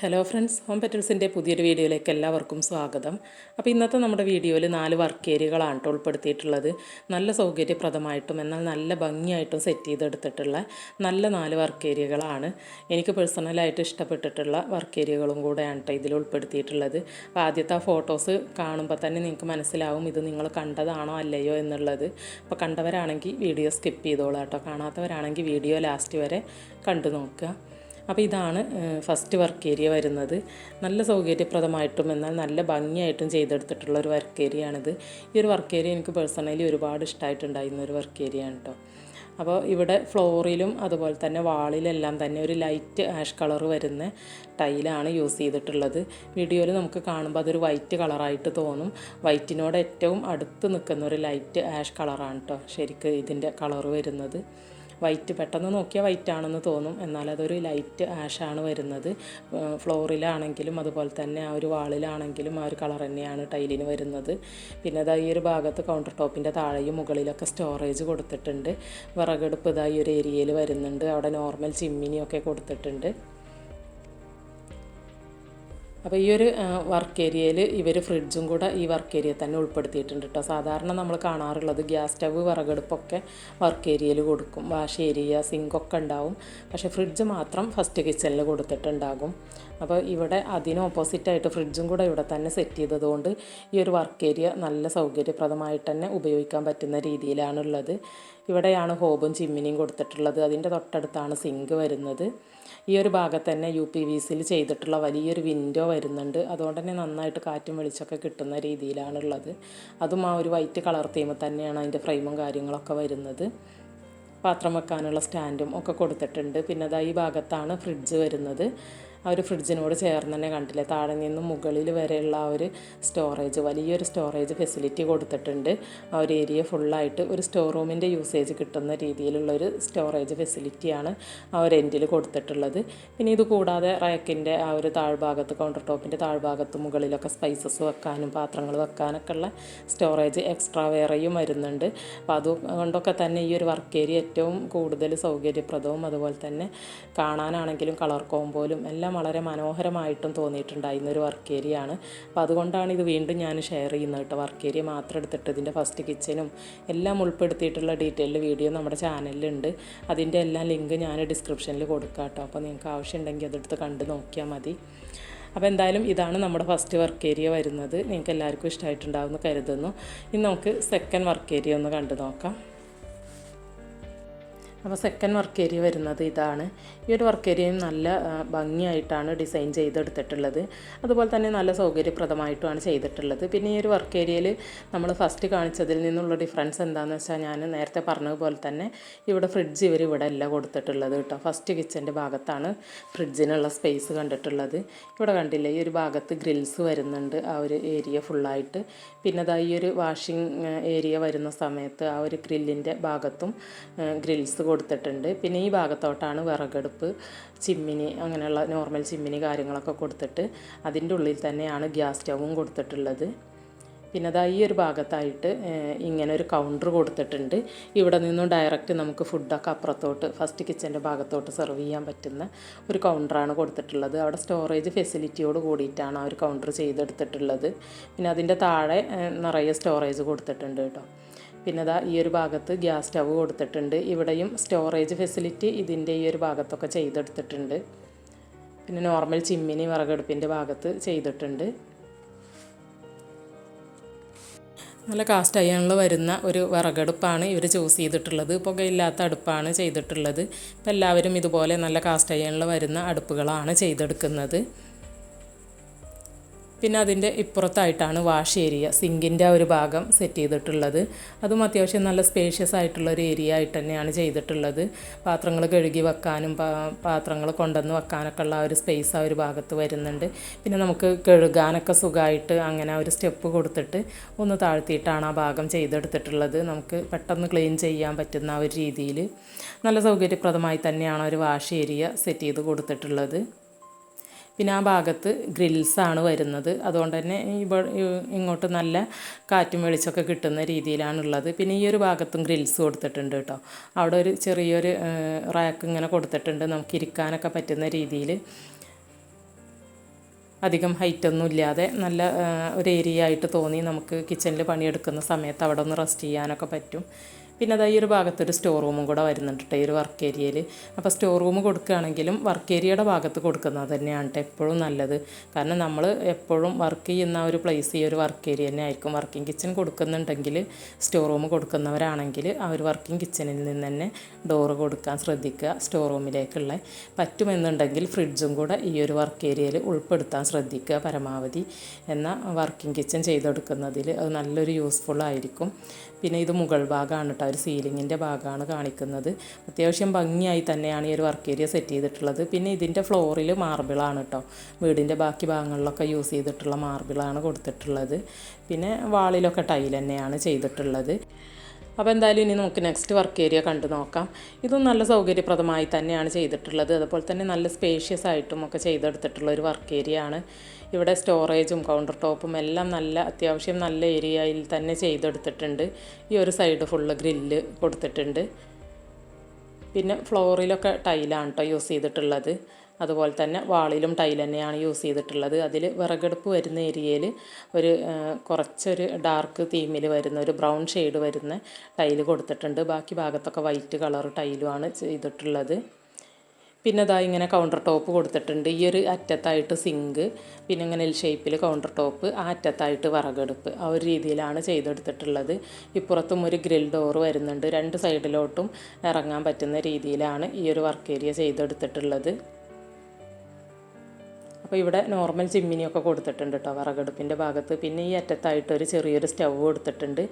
Hello friends home പെറ്റൽസിന്റെ പുതിയൊരു വീഡിയോയിലേക്ക് എല്ലാവർക്കും സ്വാഗതം. അപ്പോൾ ഇന്നത്തെ നമ്മുടെ വീഡിയോയിൽ നാല് വർക്ക് ഏരിയകളാണ് കേട്ടോ ഉൾപ്പെടുത്തിയിട്ടുള്ളത്. നല്ല സൗകര്യപ്രദമായിട്ടും എന്നാൽ നല്ല ഭംഗിയായിട്ടും സെറ്റ് ചെയ്തെടുത്തിട്ടുള്ള നല്ല നാല് വർക്ക് ഏരിയകളാണ് എനിക്ക് പേഴ്സണലായിട്ട് ഇഷ്ടപ്പെട്ടിട്ടുള്ള വർക്ക് ഏരിയകളും കൂടെയാണ് കേട്ടോ ഇതിൽ ഉൾപ്പെടുത്തിയിട്ടുള്ളത്. അപ്പോൾ ആദ്യത്തെ ആ ഫോട്ടോസ് കാണുമ്പോൾ തന്നെ നിങ്ങൾക്ക് മനസ്സിലാവും ഇത് നിങ്ങൾ കണ്ടതാണോ അല്ലയോ എന്നുള്ളത്. അപ്പോൾ കണ്ടവരാണെങ്കിൽ വീഡിയോ സ്കിപ്പ് ചെയ്തോളാം കേട്ടോ കാണാത്തവരാണെങ്കിൽ വീഡിയോ ലാസ്റ്റ് വരെ കണ്ടു നോക്കുക. അപ്പോൾ ഇതാണ് ഫസ്റ്റ് വർക്ക് ഏരിയ വരുന്നത്. നല്ല സൗകര്യപ്രദമായിട്ടും എന്നാൽ നല്ല ഭംഗിയായിട്ടും ചെയ്തെടുത്തിട്ടുള്ള ഒരു വർക്ക് ഏരിയയാണിത് ഈ ഒരു വർക്ക് ഏരിയ എനിക്ക് പേഴ്സണലി ഒരുപാട് ഇഷ്ടമായിട്ടുണ്ടായിരുന്ന ഒരു വർക്ക് ഏരിയയാണ് കേട്ടോ അപ്പോൾ ഇവിടെ ഫ്ലോറിലും അതുപോലെ തന്നെ വാളിലെല്ലാം തന്നെ ഒരു ലൈറ്റ് ആഷ് കളർ വരുന്ന ടൈലാണ് യൂസ് ചെയ്തിട്ടുള്ളത്. വീഡിയോയിൽ നമുക്ക് കാണുമ്പോൾ അതൊരു വൈറ്റ് കളറായിട്ട് തോന്നും. വൈറ്റിനോട് ഏറ്റവും അടുത്ത് നിൽക്കുന്ന ഒരു ലൈറ്റ് ആഷ് കളറാണ് കേട്ടോ ശരിക്കും ഇതിന്റെ കളർ വരുന്നത്. വൈറ്റ് പെട്ടെന്ന് നോക്കിയാൽ വൈറ്റ് ആണെന്ന് തോന്നും. എന്നാൽ അതൊരു ലൈറ്റ് ആഷാണ് വരുന്നത്. ഫ്ലോറിലാണെങ്കിലും അതുപോലെ തന്നെ ആ ഒരു വാളിലാണെങ്കിലും ആ ഒരു കളർ തന്നെയാണ് ടൈലിന് വരുന്നത്. പിന്നെ ഇതാ ഈ ഒരു ഭാഗത്ത് കൗണ്ടർ ടോപ്പിന്റെ താഴെയും മുകളിലൊക്കെ സ്റ്റോറേജ് കൊടുത്തിട്ടുണ്ട്. വിറകെടുപ്പ് ഇതാ ഈ ഒരു ഏരിയയിൽ വരുന്നുണ്ട്. അവിടെ നോർമൽ ചിമ്മിനിയൊക്കെ കൊടുത്തിട്ടുണ്ട്. അപ്പോൾ ഈ ഒരു വർക്ക് ഏരിയയിൽ ഇവർ ഫ്രിഡ്ജും കൂടെ ഈ വർക്ക് ഏരിയ തന്നെ ഉൾപ്പെടുത്തിയിട്ടുണ്ട് കേട്ടോ സാധാരണ നമ്മൾ കാണാറുള്ളത് ഗ്യാസ് സ്റ്റവ് വിറകടുപ്പൊക്കെ വർക്ക് ഏരിയയിൽ കൊടുക്കും. വാഷ് ഏരിയ സിങ്കൊക്കെ ഉണ്ടാവും. പക്ഷേ ഫ്രിഡ്ജ് മാത്രം ഫസ്റ്റ് കിച്ചണിൽ കൊടുത്തിട്ടുണ്ടാകും. അപ്പോൾ ഇവിടെ അതിന് ഓപ്പോസിറ്റായിട്ട് ഫ്രിഡ്ജും കൂടെ ഇവിടെ തന്നെ സെറ്റ് ചെയ്തതുകൊണ്ട് ഈ ഒരു വർക്ക് ഏരിയ നല്ല സൗകര്യപ്രദമായിട്ട് തന്നെ ഉപയോഗിക്കാൻ പറ്റുന്ന രീതിയിലാണുള്ളത്. ഇവിടെയാണ് ഹോബും ചിമ്മിനിയും കൊടുത്തിട്ടുള്ളത്. അതിന്റെ തൊട്ടടുത്താണ് സിങ്ക് വരുന്നത്. ഈ ഒരു ഭാഗത്ത് തന്നെ യു പി വി സിയിൽ ചെയ്തിട്ടുള്ള വലിയൊരു വിൻഡോ വരുന്നുണ്ട്. അതുകൊണ്ട് തന്നെ നന്നായിട്ട് കാറ്റും വെളിച്ചമൊക്കെ കിട്ടുന്ന രീതിയിലാണുള്ളത്. അതും ആ ഒരു വൈറ്റ് കളർ തീം തന്നെയാണ് അതിന്റെ ഫ്രെയിമും കാര്യങ്ങളൊക്കെ വരുന്നത്. പാത്രം വെക്കാനുള്ള സ്റ്റാൻഡും ഒക്കെ കൊടുത്തിട്ടുണ്ട്. പിന്നെ അതാ ഈ ഭാഗത്താണ് ഫ്രിഡ്ജ് വരുന്നത്. ആ ഒരു ഫ്രിഡ്ജിനോട് ചേർന്ന് തന്നെ കണ്ടില്ലേ? താഴെ നിന്നും മുകളിൽ വരെയുള്ള ആ ഒരു സ്റ്റോറേജ് വലിയൊരു സ്റ്റോറേജ് ഫെസിലിറ്റി കൊടുത്തിട്ടുണ്ട്. ആ ഒരു ഏരിയ ഫുള്ളായിട്ട് ഒരു സ്റ്റോർ റൂമിന്റെ യൂസേജ് കിട്ടുന്ന രീതിയിലുള്ള ഒരു സ്റ്റോറേജ് ഫെസിലിറ്റിയാണ് ആ ഒരു എൻഡിൽ കൊടുത്തിട്ടുള്ളത്. പിന്നെ ഇത് കൂടാതെ റാക്കിന്റെ ആ ഒരു താഴ്ഭാഗത്ത് കൗണ്ടർ ടോപ്പിന്റെ താഴ്ഭാഗത്ത് മുകളിലൊക്കെ സ്പൈസസ് വെക്കാനും പാത്രങ്ങൾ വെക്കാനൊക്കെ ഉള്ള സ്റ്റോറേജ് എക്സ്ട്രാ വേറെയും വരുന്നുണ്ട്. അപ്പോൾ അതുകൊണ്ടൊക്കെ തന്നെ ഈ ഒരു വർക്ക് ഏരിയ ഏറ്റവും കൂടുതൽ സൗകര്യപ്രദവും അതുപോലെ തന്നെ കാണാനാണെങ്കിലും കളർ കോമ്പോലും എല്ലാം വളരെ മനോഹരമായിട്ടും തോന്നിയിട്ടുണ്ടായിരുന്ന ഒരു വർക്ക് ഏരിയ ആണ്. അപ്പോൾ അതുകൊണ്ടാണ് ഇത് വീണ്ടും ഞാൻ ഷെയർ ചെയ്യുന്നത് കേട്ടോ. വർക്ക് ഏരിയ മാത്രം എടുത്തിട്ട് ഇതിന്റെ ഫസ്റ്റ് കിച്ചനും എല്ലാം ഉൾപ്പെടുത്തിയിട്ടുള്ള ഡീറ്റെയിൽഡ് വീഡിയോ നമ്മുടെ ചാനലിലുണ്ട് അതിന്റെ എല്ലാ ലിങ്ക് ഞാൻ ഡിസ്ക്രിപ്ഷനിൽ കൊടുക്കാം കേട്ടോ. അപ്പോൾ നിങ്ങൾക്ക് ആവശ്യമുണ്ടെങ്കിൽ അതെടുത്ത് കണ്ട് നോക്കിയാൽ മതി. അപ്പോൾ എന്തായാലും ഇതാണ് നമ്മുടെ ഫസ്റ്റ് വർക്ക് ഏരിയ വരുന്നത്. നിങ്ങൾക്ക് എല്ലാവർക്കും ഇഷ്ടമായിട്ടുണ്ടാകുമെന്ന് കരുതുന്നു. ഇനി നമുക്ക് സെക്കൻഡ് വർക്ക് ഏരിയ ഒന്ന് കണ്ടു നോക്കാം. അപ്പോൾ സെക്കൻഡ് വർക്ക് ഏരിയ വരുന്നത് ഇതാണ്. ഈ ഒരു വർക്ക് ഏരിയയും നല്ല ഭംഗിയായിട്ടാണ് ഡിസൈൻ ചെയ്തെടുത്തിട്ടുള്ളത്. അതുപോലെ തന്നെ നല്ല സൗകര്യപ്രദമായിട്ടുമാണ് ചെയ്തിട്ടുള്ളത്. പിന്നെ ഈ ഒരു വർക്ക് ഏരിയയിൽ നമ്മൾ ഫസ്റ്റ് കാണിച്ചതിൽ നിന്നുള്ള ഡിഫറൻസ് എന്താണെന്ന് വെച്ചാൽ ഞാൻ നേരത്തെ പറഞ്ഞതുപോലെ തന്നെ ഇവിടെ ഫ്രിഡ്ജ് ഇവർ ഇവിടെ അല്ല കൊടുത്തിട്ടുള്ളത് കേട്ടോ. ഫസ്റ്റ് കിച്ചന്റെ ഭാഗത്താണ് ഫ്രിഡ്ജിനുള്ള സ്പേസ് കണ്ടിട്ടുള്ളത്. ഇവിടെ കണ്ടില്ലേ ഈ ഒരു ഭാഗത്ത് ഗ്രിൽസ് വരുന്നുണ്ട് ആ ഒരു ഏരിയ ഫുള്ളായിട്ട് പിന്നെ അതാ ഈ ഒരു വാഷിംഗ് ഏരിയ വരുന്ന സമയത്ത് ആ ഒരു ഗ്രില്ലിന്റെ ഭാഗത്തും ഗ്രിൽസ് കൊടുത്തിട്ടുണ്ട്. പിന്നെ ഈ ഭാഗത്തോട്ടാണ് വിറകടുപ്പ് ചിമ്മിനി അങ്ങനെയുള്ള നോർമൽ ചിമ്മിനി കാര്യങ്ങളൊക്കെ കൊടുത്തിട്ട് അതിന്റെ ഉള്ളിൽ തന്നെയാണ് ഗ്യാസ് സ്റ്റവും കൊടുത്തിട്ടുള്ളത്. പിന്നെ അതാ ഈ ഒരു ഭാഗത്തായിട്ട് ഇങ്ങനെ ഒരു കൗണ്ടർ കൊടുത്തിട്ടുണ്ട്. ഇവിടെ നിന്നും ഡയറക്റ്റ് നമുക്ക് ഫുഡൊക്കെ അപ്പുറത്തോട്ട് ഫസ്റ്റ് കിച്ചന്റെ ഭാഗത്തോട്ട് സെർവ് ചെയ്യാൻ പറ്റുന്ന ഒരു കൗണ്ടറാണ് കൊടുത്തിട്ടുള്ളത്. അവിടെ സ്റ്റോറേജ് ഫെസിലിറ്റിയോട് കൂടിയിട്ടാണ് ആ ഒരു കൗണ്ടർ ചെയ്തെടുത്തിട്ടുള്ളത്. പിന്നെ അതിന്റെ താഴെ നിറയെ സ്റ്റോറേജ് കൊടുത്തിട്ടുണ്ട് കേട്ടോ. പിന്നെ ദാ ഈ ഒരു ഭാഗത്ത് ഗ്യാസ് സ്റ്റവ് കൊടുത്തിട്ടുണ്ട്. ഇവിടെയും സ്റ്റോറേജ് ഫെസിലിറ്റി ഇതിന്റെ ഈ ഒരു ഭാഗത്തൊക്കെ ചെയ്തെടുത്തിട്ടുണ്ട്. പിന്നെ നോർമൽ ചിമ്മിനി വിറകടുപ്പിന്റെ ഭാഗത്ത് ചെയ്തിട്ടുണ്ട്. നല്ല കാസ്റ്റ് അയണിൽ വരുന്ന ഒരു വിറകടുപ്പാണ് ഇവർ ചൂസ് ചെയ്തിട്ടുള്ളത്. പുകയില്ലാത്ത അടുപ്പാണ് ചെയ്തിട്ടുള്ളത്. ഇപ്പം എല്ലാവരും ഇതുപോലെ നല്ല കാസ്റ്റ് അയണിൽ വരുന്ന അടുപ്പുകളാണ് ചെയ്തെടുക്കുന്നത്. പിന്നെ അതിന്റെ ഇപ്പുറത്തായിട്ടാണ് വാഷ് ഏരിയ സിങ്കിന്റെ ഒരു ഭാഗം സെറ്റ് ചെയ്തിട്ടുള്ളത്. അതും അത്യാവശ്യം നല്ല സ്പേഷ്യസ് ആയിട്ടുള്ള ഒരു ഏരിയ ആയിട്ട് തന്നെയാണ് ചെയ്തിട്ടുള്ളത്. പാത്രങ്ങൾ കഴുകി വെക്കാനും പാത്രങ്ങൾ കൊണ്ടുവന്ന് വെക്കാനൊക്കെ ഉള്ള ഒരു സ്പേസ് ആ ഒരു ഭാഗത്ത് വരുന്നുണ്ട്. പിന്നെ നമുക്ക് കഴുകാനൊക്കെ സുഖമായിട്ട് അങ്ങനെ ഒരു സ്റ്റെപ്പ് കൊടുത്തിട്ട് ഒന്ന് താഴ്ത്തിയിട്ടാണ് ആ ഭാഗം ചെയ്തെടുത്തിട്ടുള്ളത്. നമുക്ക് പെട്ടെന്ന് ക്ലീൻ ചെയ്യാൻ പറ്റുന്ന ഒരു രീതിയിൽ നല്ല സൗകര്യപ്രദമായി തന്നെയാണ് ഒരു വാഷ് ഏരിയ സെറ്റ് ചെയ്ത് കൊടുത്തിട്ടുള്ളത്. പിന്നെ ആ ഭാഗത്ത് ഗ്രിൽസാണ് വരുന്നത്. അതുകൊണ്ട് തന്നെ ഇങ്ങോട്ട് നല്ല കാറ്റും വെളിച്ചമൊക്കെ കിട്ടുന്ന രീതിയിലാണുള്ളത്. പിന്നെ ഈ ഒരു ഭാഗത്തും ഗ്രിൽസ് കൊടുത്തിട്ടുണ്ട് കേട്ടോ. അവിടെ ഒരു ചെറിയൊരു റാക്ക് ഇങ്ങനെ കൊടുത്തിട്ടുണ്ട്. നമുക്ക് ഇരിക്കാനൊക്കെ പറ്റുന്ന രീതിയിൽ. അധികം ഹൈറ്റൊന്നും ഇല്ലാതെ നല്ല ഒരു ഏരിയ ആയിട്ട് തോന്നി നമുക്ക് കിച്ചണിൽ പണിയെടുക്കുന്ന സമയത്ത് അവിടെ ഒന്ന് റെസ്റ്റ് ചെയ്യാനൊക്കെ പറ്റും. പിന്നെ അതാ ഈ ഒരു ഭാഗത്തൊരു സ്റ്റോർ റൂമും കൂടെ വരുന്നുണ്ട് കേട്ടോ ഈ ഒരു വർക്ക് ഏരിയയിൽ അപ്പോൾ സ്റ്റോർ റൂം കൊടുക്കുകയാണെങ്കിലും വർക്ക് ഏരിയയുടെ ഭാഗത്ത് കൊടുക്കുന്നത് തന്നെയാണ് കേട്ടോ എപ്പോഴും നല്ലത്. കാരണം നമ്മൾ എപ്പോഴും വർക്ക് ചെയ്യുന്ന ഒരു പ്ലേസ് ഈ ഒരു വർക്ക് ഏരിയ തന്നെ ആയിരിക്കും. വർക്കിംഗ് കിച്ചൺ കൊടുക്കുന്നുണ്ടെങ്കിൽ സ്റ്റോർ റൂം കൊടുക്കുന്നവരാണെങ്കിൽ ആ ഒരു വർക്കിംഗ് കിച്ചണിൽ നിന്ന് തന്നെ ഡോറ് കൊടുക്കാൻ ശ്രദ്ധിക്കുക സ്റ്റോർ റൂമിലേക്കുള്ള പറ്റുമെന്നുണ്ടെങ്കിൽ ഫ്രിഡ്ജും കൂടെ ഈ ഒരു വർക്ക് ഏരിയയിൽ ഉൾപ്പെടുത്താൻ ശ്രദ്ധിക്കുക പരമാവധി. എന്ന വർക്കിംഗ് കിച്ചൺ ചെയ്തെടുക്കുന്നതിൽ അത് നല്ലൊരു യൂസ്ഫുൾ ആയിരിക്കും. പിന്നെ ഇത് മുകൾ ഭാഗമാണ് കേട്ടോ ഒരു സീലിങ്ങിന്റെ ഭാഗമാണ് കാണിക്കുന്നത്. അത്യാവശ്യം ഭംഗിയായി തന്നെയാണ് ഈ ഒരു വർക്ക് ഏരിയ സെറ്റ് ചെയ്തിട്ടുള്ളത്. പിന്നെ ഇതിന്റെ ഫ്ലോറിൽ മാർബിളാണ് കേട്ടോ. വീടിന്റെ ബാക്കി ഭാഗങ്ങളിലൊക്കെ യൂസ് ചെയ്തിട്ടുള്ള മാർബിളാണ് കൊടുത്തിട്ടുള്ളത്. പിന്നെ വാളിലൊക്കെ ടൈൽ തന്നെയാണ് ചെയ്തിട്ടുള്ളത്. അപ്പോൾ എന്തായാലും ഇനി നമുക്ക് നെക്സ്റ്റ് വർക്ക് ഏരിയ കണ്ടു നോക്കാം. ഇതും നല്ല സൗകര്യപ്രദമായി തന്നെയാണ് ചെയ്തിട്ടുള്ളത്. അതുപോലെ തന്നെ നല്ല സ്പേഷ്യസ് ആയിട്ടും ഒക്കെ ചെയ്തെടുത്തിട്ടുള്ള ഒരു വർക്ക് ഏരിയ ആണ്. ഇവിടെ സ്റ്റോറേജും കൗണ്ടർ ടോപ്പും എല്ലാം നല്ല അത്യാവശ്യം നല്ല ഏരിയയിൽ തന്നെ ചെയ്തെടുത്തിട്ടുണ്ട്. ഈ ഒരു സൈഡ് ഫുള്ള് ഗ്രില്ല് കൊടുത്തിട്ടുണ്ട്. പിന്നെ ഫ്ലോറിലൊക്കെ ടൈലാണ് കേട്ടോ യൂസ് ചെയ്തിട്ടുള്ളത്. അതുപോലെ തന്നെ വാളിലും ടൈൽ തന്നെയാണ് യൂസ് ചെയ്തിട്ടുള്ളത്. അതിൽ വിറകെടുപ്പ് വരുന്ന ഏരിയയിൽ ഒരു കുറച്ചൊരു ഡാർക്ക് തീമിൽ വരുന്ന ഒരു ബ്രൗൺ ഷെയ്ഡ് വരുന്ന ടൈൽ കൊടുത്തിട്ടുണ്ട്. ബാക്കി ഭാഗത്തൊക്കെ വൈറ്റ് കളർ ടൈലുമാണ് ചെയ്തിട്ടുള്ളത്. പിന്നെ ഇതാ ഇങ്ങനെ കൗണ്ടർ ടോപ്പ് കൊടുത്തിട്ടുണ്ട്. ഈ ഒരു അറ്റത്തായിട്ട് സിങ്ക് പിന്നെ ഇങ്ങനെ എൽ ഷേപ്പിൽ കൗണ്ടർ ടോപ്പ് ആ അറ്റത്തായിട്ട് വിറകെടുപ്പ്. ആ ഒരു രീതിയിലാണ് ചെയ്തെടുത്തിട്ടുള്ളത്. ഇപ്പുറത്തും ഒരു ഗ്രിൽ ഡോർ വരുന്നുണ്ട്. രണ്ട് സൈഡിലോട്ടും ഇറങ്ങാൻ പറ്റുന്ന രീതിയിലാണ് ഈ ഒരു വർക്ക് ഏരിയ ചെയ്തെടുത്തിട്ടുള്ളത്. അപ്പോൾ ഇവിടെ നോർമൽ ചിമ്മിനിയൊക്കെ കൊടുത്തിട്ടുണ്ട് കേട്ടോ വിറകടുപ്പിന്റെ ഭാഗത്ത്. പിന്നെ ഈ അറ്റത്തായിട്ട് ഒരു ചെറിയൊരു സ്റ്റൗ കൊടുത്തിട്ടുണ്ട്.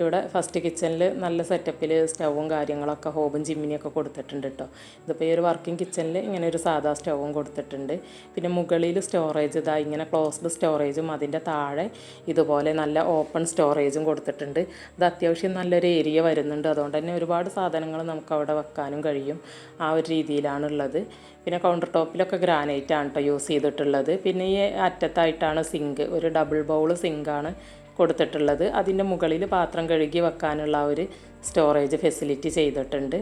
ഇവിടെ ഫസ്റ്റ് കിച്ചണിൽ നല്ല സെറ്റപ്പിൽ സ്റ്റൗവും കാര്യങ്ങളൊക്കെ ഹോബും ചിമ്മിനിയൊക്കെ കൊടുത്തിട്ടുണ്ട് കേട്ടോ ഇതിപ്പോൾ ഈ ഒരു വർക്കിംഗ് കിച്ചണിൽ ഇങ്ങനെ ഒരു സാധാ സ്റ്റൗവും കൊടുത്തിട്ടുണ്ട്. പിന്നെ മുകളിൽ സ്റ്റോറേജ് ഇതാ ഇങ്ങനെ ക്ലോസ്ഡ് സ്റ്റോറേജും അതിന്റെ താഴെ ഇതുപോലെ നല്ല ഓപ്പൺ സ്റ്റോറേജും കൊടുത്തിട്ടുണ്ട്. ഇത് അത്യാവശ്യം നല്ലൊരു ഏരിയ വരുന്നുണ്ട്. അതുകൊണ്ട് തന്നെ ഒരുപാട് സാധനങ്ങൾ നമുക്ക് അവിടെ വെക്കാനും കഴിയും ആ ഒരു രീതിയിലാണുള്ളത്. പിന്നെ കൗണ്ടർ ടോപ്പിലൊക്കെ ഗ്രാനൈറ്റ് ആണ് കേട്ടോ യൂസ് ചെയ്തിട്ടുള്ളത് പിന്നെ ഈ അറ്റത്തായിട്ടാണ് സിങ്ക് ഒരു ഡബിൾ ബൗൾ സിങ്കാണ് കൊടുത്തിട്ടുള്ളത്. അതിന്റെ മുകളിൽ പാത്രം കഴുകി വെക്കാനുള്ള ഒരു സ്റ്റോറേജ് ഫെസിലിറ്റി ചെയ്തിട്ടുണ്ട്.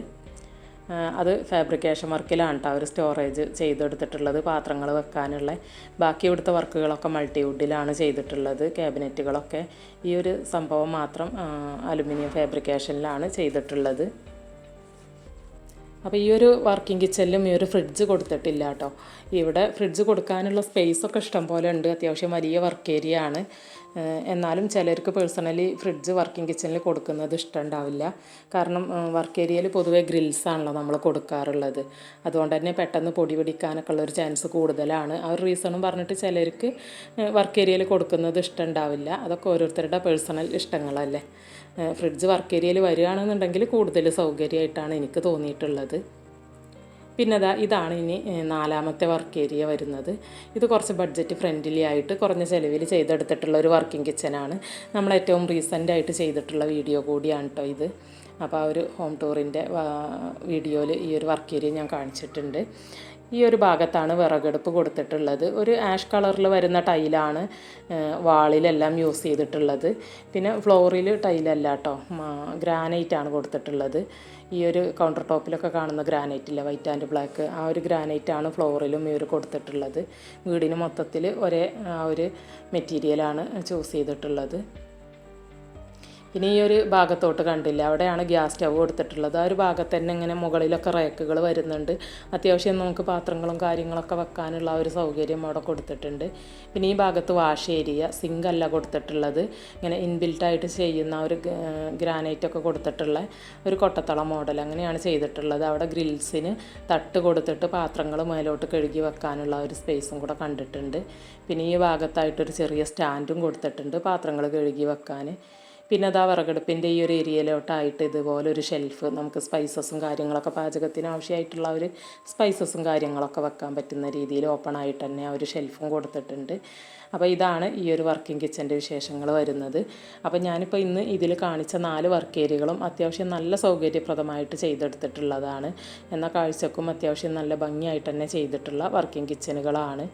അത് ഫാബ്രിക്കേഷൻ വർക്കിലാണ് കേട്ടോ ഒരു സ്റ്റോറേജ് ചെയ്തെടുത്തിട്ടുള്ളത് പാത്രങ്ങൾ വെക്കാനുള്ള. ബാക്കി ഇവിടുത്തെ വർക്കുകളൊക്കെ മൾട്ടിവുഡിലാണ് ചെയ്തിട്ടുള്ളത് ക്യാബിനറ്റുകളൊക്കെ ഈ ഒരു സംഭവം മാത്രം അലുമിനിയം ഫാബ്രിക്കേഷനിലാണ് ചെയ്തിട്ടുള്ളത്. അപ്പോൾ ഈ ഒരു വർക്കിംഗ് കിച്ചണിലും ഈ ഒരു ഫ്രിഡ്ജ് കൊടുത്തിട്ടില്ല കേട്ടോ ഇവിടെ ഫ്രിഡ്ജ് കൊടുക്കാനുള്ള സ്പേസൊക്കെ ഇഷ്ടം പോലെ ഉണ്ട്. അത്യാവശ്യം വലിയ വർക്ക് ഏരിയ ആണ്. എന്നാലും ചിലർക്ക് പേഴ്സണലി ഫ്രിഡ്ജ് വർക്കിംഗ് കിച്ചണിൽ കൊടുക്കുന്നത് ഇഷ്ടമുണ്ടാവില്ല. കാരണം വർക്ക് ഏരിയയിൽ പൊതുവെ ഗ്രിൽസ് ആണല്ലോ നമ്മൾ കൊടുക്കാറുള്ളത്. അതുകൊണ്ട് തന്നെ പെട്ടെന്ന് പൊടി പിടിക്കാനൊക്കെ ഉള്ള ഒരു ചാൻസ് കൂടുതലാണ്. ആ ഒരു റീസണും പറഞ്ഞിട്ട് ചിലർക്ക് വർക്ക് ഏരിയയിൽ കൊടുക്കുന്നത് ഇഷ്ടമുണ്ടാവില്ല. അതൊക്കെ ഓരോരുത്തരുടെ പേഴ്സണൽ ഇഷ്ടങ്ങളല്ലേ. ഫ്രിഡ്ജ് വർക്ക് ഏരിയയിൽ വരികയാണെന്നുണ്ടെങ്കിൽ കൂടുതൽ സൗകര്യമായിട്ടാണ് എനിക്ക് തോന്നിയിട്ടുള്ളത്. പിന്നെ ഇതാണ് ഇനി നാലാമത്തെ വർക്ക് ഏരിയ വരുന്നത്. ഇത് കുറച്ച് ബഡ്ജറ്റ് ഫ്രണ്ട്ലി ആയിട്ട് കുറഞ്ഞ ചിലവിൽ ചെയ്തെടുത്തിട്ടുള്ള ഒരു വർക്കിംഗ് കിച്ചനാണ് നമ്മൾ ഏറ്റവും റീസെന്റ് ആയിട്ട് ചെയ്തിട്ടുള്ള വീഡിയോ കൂടിയാണ് കേട്ടോ ഇത്. അപ്പോൾ ആ ഒരു ഹോം ടൂറിന്റെ വീഡിയോയിൽ ഈ ഒരു വർക്ക് ഏരിയ ഞാൻ കാണിച്ചിട്ടുണ്ട്. ഈ ഒരു ഭാഗത്താണ് വിറകെടുപ്പ് കൊടുത്തിട്ടുള്ളത്. ഒരു ആഷ് കളറിൽ വരുന്ന ടൈലാണ് വാളിലെല്ലാം യൂസ് ചെയ്തിട്ടുള്ളത്. പിന്നെ ഫ്ലോറിൽ ടൈലല്ല കേട്ടോ ആണ് കൊടുത്തിട്ടുള്ളത്. ഈ ഒരു കൗണ്ടർ ടോപ്പിലൊക്കെ കാണുന്ന ഗ്രാനൈറ്റ് ഇല്ല വൈറ്റ് ആൻഡ് ബ്ലാക്ക് ആ ഒരു ഗ്രാനൈറ്റ് ആണ് ഫ്ലോറിലും ഇവർ കൊടുത്തിട്ടുള്ളത്. വീടിന് മൊത്തത്തിൽ ഒരേ ആ ഒരു മെറ്റീരിയലാണ് ചൂസ് ചെയ്തിട്ടുള്ളത്. പിന്നെ ഈ ഒരു ഭാഗത്തോട്ട് കണ്ടില്ല. അവിടെയാണ് ഗ്യാസ് സ്റ്റവ് കൊടുത്തിട്ടുള്ളത് ആ ഒരു ഭാഗത്ത് തന്നെ ഇങ്ങനെ മുകളിലൊക്കെ റേക്കുകൾ വരുന്നുണ്ട്. അത്യാവശ്യം നമുക്ക് പാത്രങ്ങളും കാര്യങ്ങളൊക്കെ വെക്കാനുള്ള ഒരു സൗകര്യം അവിടെ കൊടുത്തിട്ടുണ്ട്. പിന്നെ ഈ ഭാഗത്ത് വാഷ് ഏരിയ സിങ്ക് അല്ല കൊടുത്തിട്ടുള്ളത്. ഇങ്ങനെ ഇൻബിൽട്ടായിട്ട് ചെയ്യുന്ന ഒരു ഗ്രാനൈറ്റ് ഒക്കെ കൊടുത്തിട്ടുള്ള ഒരു കൊട്ടത്തള മോഡൽ അങ്ങനെയാണ് ചെയ്തിട്ടുള്ളത്. അവിടെ ഗ്രിൽസിന് തട്ട് കൊടുത്തിട്ട് പാത്രങ്ങൾ മേലോട്ട് കഴുകി വെക്കാനുള്ള ഒരു സ്പേസും കൂടെ കണ്ടിട്ടുണ്ട്. പിന്നെ ഈ ഭാഗത്തായിട്ടൊരു ചെറിയ സ്റ്റാൻഡും കൊടുത്തിട്ടുണ്ട് പാത്രങ്ങൾ കഴുകി വെക്കാൻ. പിന്നെ അതാ വിറകടുപ്പിന്റെ ഈ ഒരു ഏരിയയിലോട്ടായിട്ട് ഇതുപോലെ ഒരു ഷെൽഫ് നമുക്ക് സ്പൈസസും കാര്യങ്ങളൊക്കെ പാചകത്തിന് ആവശ്യമായിട്ടുള്ള ഒരു സ്പൈസസും കാര്യങ്ങളൊക്കെ വെക്കാൻ പറ്റുന്ന രീതിയിൽ ഓപ്പൺ ആയിട്ട് തന്നെ ആ ഒരു ഷെൽഫും കൊടുത്തിട്ടുണ്ട്. അപ്പോൾ ഇതാണ് ഈ ഒരു വർക്കിംഗ് കിച്ചന്റെ വിശേഷങ്ങൾ വരുന്നത്. അപ്പോൾ ഞാനിപ്പോൾ ഇന്ന് ഇതിൽ കാണിച്ച നാല് വർക്ക് ഏരിയകളും അത്യാവശ്യം നല്ല സൗകര്യപ്രദമായിട്ട് ചെയ്തെടുത്തിട്ടുള്ളതാണ്. എന്ന കാഴ്ചക്കും അത്യാവശ്യം നല്ല ഭംഗിയായിട്ട് തന്നെ ചെയ്തിട്ടുള്ള വർക്കിംഗ് കിച്ചനുകളാണ്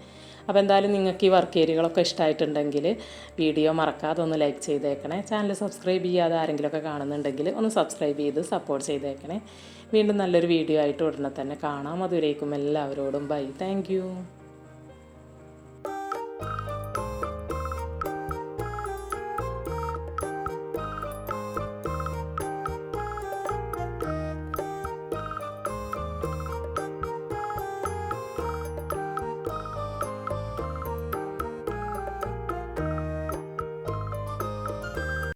അപ്പോൾ എന്തായാലും നിങ്ങൾക്ക് ഈ വർക്ക് ഏരിയകളൊക്കെ ഇഷ്ടമായിട്ടുണ്ടെങ്കിൽ വീഡിയോ മറക്കാതെ ഒന്ന് ലൈക്ക് ചെയ്തേക്കണേ. ചാനൽ സബ്സ്ക്രൈബ് ചെയ്യാതെ ആരെങ്കിലുമൊക്കെ കാണുന്നുണ്ടെങ്കിൽ ഒന്ന് സബ്സ്ക്രൈബ് ചെയ്ത് സപ്പോർട്ട് ചെയ്തേക്കണേ. വീണ്ടും നല്ലൊരു വീഡിയോ ആയിട്ട് ഉടനെ തന്നെ കാണാം. അതുവരേക്കും എല്ലാവരോടും ബൈ താങ്ക്